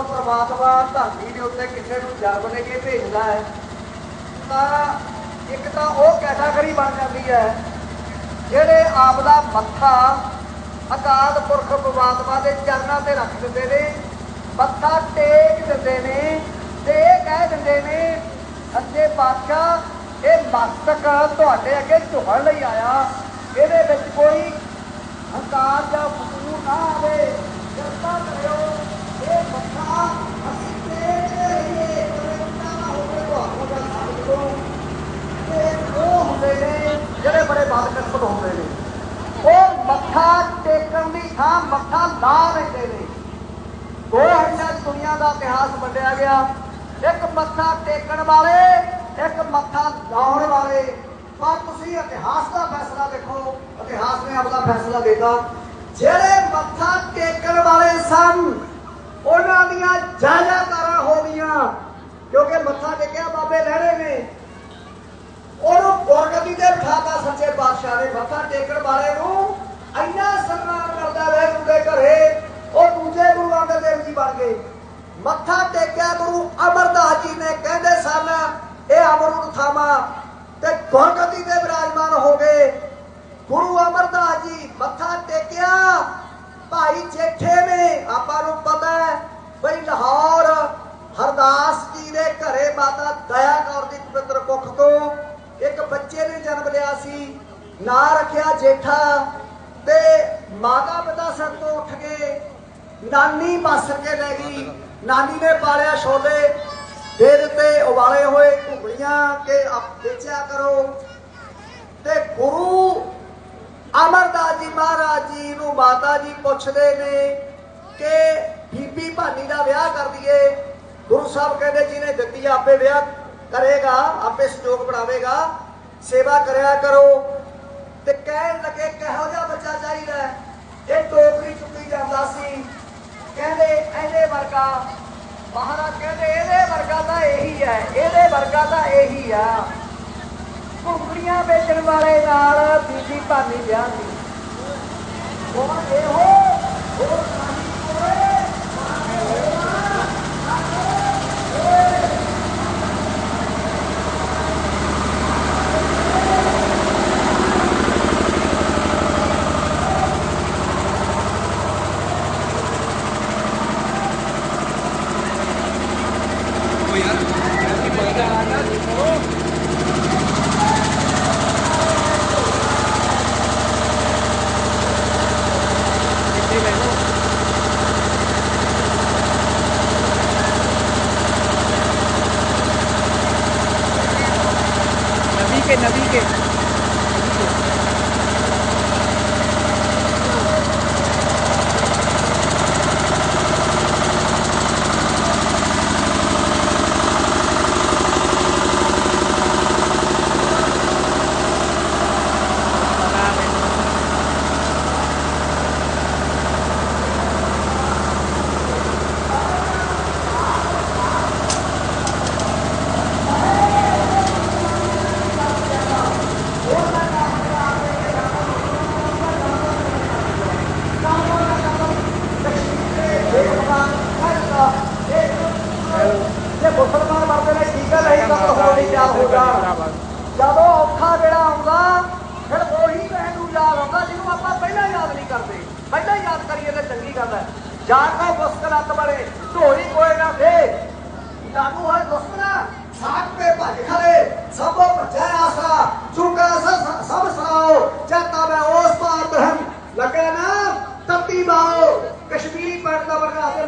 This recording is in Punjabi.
ਅਕਾਲ ਪ੍ਰਮਾਤਮਾ ਧਰਤੀ ਦੇ ਉੱਤੇ ਕਿਸੇ ਨੂੰ ਜਨਮ ਦੇ ਕੇ ਭੇਜਦਾ ਹੈ, ਤਾਂ ਇੱਕ ਤਾਂ ਉਹ ਕੈਟਾਗਰੀ ਬਣ ਜਾਂਦੀ ਹੈ, ਜਿਹੜੇ ਆਪ ਦਾ ਮੱਥਾ ਅਕਾਲ ਪੁਰਖ ਪ੍ਰਮਾਤਮਾ ਦੇ ਚਰਨਾਂ ਤੇ ਰੱਖ ਦਿੰਦੇ ਨੇ, ਮੱਥਾ ਟੇਕ ਦਿੰਦੇ ਨੇ ਤੇ ਇਹ ਕਹਿ ਦਿੰਦੇ ਨੇ ਸੱਚੇ ਪਾਤਸ਼ਾਹ, ਇਹ ਮਸਤਕ ਤੁਹਾਡੇ ਅੱਗੇ ਝੁਕਣ ਲਈ ਆਇਆ। ਇਹਦੇ ਵਿੱਚ ਕੋਈ ਹੰਕਾਰ ਜਾਂ ਫਸੂਰ ਨਾ ਆਵੇ। ਕਿਰਪਾ ਕਰਿਓ ਇਹ ਮੱਥਾ ਅਸੀਂ ਟੇਕ ਕੇ ਰਹੀਏ ਪਰੰਤਾ ਨਾ ਹੋਵੇ ਤੁਹਾਨੂੰ ਦਾ ਸਾਬਤ ਕਰੋ ਤੇ ਉਹ ਹੁੰਦੇ ਨੇ ਜਿਹੜੇ ਬੜੇ ਬਦਕਿਸਮਤ ਹੁੰਦੇ ਨੇ ਉਹ ਮੱਥਾ ਟੇਕਣ ਦੀ ਥਾਂ ਮੱਥਾ ਲਾ ਲੈਂਦੇ ਨੇ ਦੋ ਹਿੱਸਿਆਂ 'ਚ ਦੁਨੀਆ ਦਾ ਇਤਿਹਾਸ ਵੰਡਿਆ ਗਿਆ। ਇੱਕ ਮੱਥਾ ਟੇਕਣ ਵਾਲੇ, ਇੱਕ ਮੱਥਾ ਲਾਉਣ ਵਾਲੇ। ਪਰ ਤੁਸੀਂ ਇਤਿਹਾਸ ਦਾ ਫੈਸਲਾ ਦੇਖੋ, ਇਤਿਹਾਸ ਨੇ ਆਪਣਾ ਫੈਸਲਾ ਦਿੱਤਾ। ਜਿਹੜੇ ਮੱਥਾ ਟੇਕਣ ਵਾਲੇ ਸਨ, ਉਹਨਾਂ ਦੀਆਂ ਜਾਇਜ਼ਾਦਾਰਾਂ ਹੋ ਗਈਆਂ। ਕਿਉਂਕਿ ਮੱਥਾ ਟੇਕਿਆ ਬਾਬੇ ਲਹਿਰੇ ਨੇ। ਉਹਨੂੰ ਗੁਰਗਤੀ ਤੇ ਬਿਠਾਤਾ ਸੱਚੇ ਪਾਤਸ਼ਾਹ ਨੇ। ਮੱਥਾ ਟੇਕਣ ਵਾਲੇ ਨੂੰ ਇੰਨਾ ਸਨਮਾਨ ਕਰਦਾ ਵੇ, ਉਹਦੇ ਘਰੇ ਉਹ ਦੂਜੇ ਗੁਰੂ ਅੰਗਦ ਦੇਵ ਜੀ ਬਣ ਗਏ ਮੱਥਾ ਟੇਕਿਆ ਗੁਰੂ ਅਮਰਦਾਸ ਜੀ ਨੇ, ਕਹਿੰਦੇ ਸਨ, ਇਹ ਅਮਰੂਦ ਥਾਵਾਂ ਤੇ ਗੁਰਗਤੀ ਤੇ ਵਿਰਾਜਮਾਨ ਹੋ ਗਏ ਗੁਰੂ ਅਮਰਦਾਸ ਜੀ ਮੱਥਾ ਟੇਕਿਆ। ਭਾਈ ਜੇਠੇ ਨੇ ਆਪਾਂ ਨੂੰ ਪਤਾ ਹੈ ਬਈ ਲਾਹੌਰ ਹਰਦਾਸ ਜੀ ਦੇ ਘਰੇ ਮਾਤਾ ਦਇਆ ਕੌਰ ਦੀ ਪਵਿੱਤਰ ਕੁੱਖ ਤੋਂ ਇੱਕ ਬੱਚੇ ਨੇ ਜਨਮ ਲਿਆ ਸੀ, ਨਾਂ ਰੱਖਿਆ ਜੇਠਾ ਤੇ ਮਾਤਾ ਪਿਤਾ ਸਰ ਤੋਂ ਉੱਠ ਕੇ ਨਾਨੀ ਬਸ ਕੇ ਲੈ ਗਈ। ਨਾਨੀ ਨੇ ਪਾਲਿਆ ਛੋਲੇ ਦੇ ਦਿੱਤੇ ਉਬਾਲੇ ਹੋਏ ਘੁੰਗਲੀਆਂ ਕੇ ਵੇਚਿਆ ਕਰੋ। ਤੇ ਗੁਰੂ ਅਮਰਦਾਸ ਜੀ ਮਹਾਰਾਜ ਜੀ ਨੂੰ ਮਾਤਾ ਜੀ ਪੁੱਛਦੇ ਨੇ ਕਿ ਬੀਬੀ ਭਾਨੀ ਦਾ ਵਿਆਹ ਕਰ ਦਈਏ। ਗੁਰੂ ਸਾਹਿਬ ਕਹਿੰਦੇ, ਜਿਹਨੇ ਦਿੱਤੀ ਆਪੇ ਵਿਆਹ ਕਰੇਗਾ, ਆਪੇ ਸੰਜੋਗ ਬਣਾਵੇਗਾ, ਸੇਵਾ ਕਰਿਆ ਕਰੋ। ਤੇ ਕਹਿਣ ਲੱਗੇ, ਕਿਹੋ ਜਿਹਾ ਬੱਚਾ ਚਾਹੀਦਾ ਹੈ? ਇਹ ਟੋਕਰੀ ਚੁੱਕੀ ਜਾਂਦਾ ਸੀ ਕਹਿੰਦੇ ਇਹਦੇ ਵਰਗਾ। ਮਹਾਰਾਜ ਕਹਿੰਦੇ, ਇਹਦੇ ਵਰਗਾ ਤਾਂ ਇਹੀ ਹੈ, ਇਹਦੇ ਵਰਗਾ ਤਾਂ ਇਹੀ ਆ। ਘੁੰਗੜੀਆਂ ਵੇਚਣ ਵਾਲੇ ਨਾਲ ਬੀਬੀ ਭਾਨੀ ਵਿਆਹ ਦੀ ਉਹ ਇਹੋ ਹੋਰ ਸਾਡੀ ਕੋਲੇ ਹੀ ਯਾਦ ਹੋ ਜਾਣ ਜਦੋਂ ਔਖਾ ਵੇਲਾ ਆਉਂਦਾ ਫਿਰ ਉਹੀ ਵਹਿ ਨੂੰ ਯਾਦ ਆਉਂਦਾ ਜਿਹਨੂੰ ਆਪਾਂ ਪਹਿਲਾਂ ਯਾਦ ਨਹੀਂ ਕਰਦੇ ਪਹਿਲਾਂ ਯਾਦ ਕਰੀਏ ਤਾਂ ਚੰਗੀ ਗੱਲ ਹੈ ਜਾਣ ਕੋ ਮੁਸਕਲ ਅੱਤ ਬੜੇ ਢੋਲੀ ਕੋਏ ਨਾ ਦੇ ਲਾਗੂ ਹੋਏ ਦੁਸ਼ਮਣਾ ਸਾਥ ਤੇ ਭੱਜ ਖੜੇ ਸਭੋ ਭੱਜੈ ਆਸਰਾ ਚੁਕਾ ਸ- ਸਭ ਸਰਾਓ ਚਾਹਤਾ ਮੈਂ ਉਸ ਪਾਰ ਬ੍ਰਹਮ ਲੱਗੇ ਨਾ ਤਪਤੀ ਬਾਓ ਕਸ਼ਮੀਰੀ ਪੰਡ ਦਾ ਵਰਗਾ ਤੇ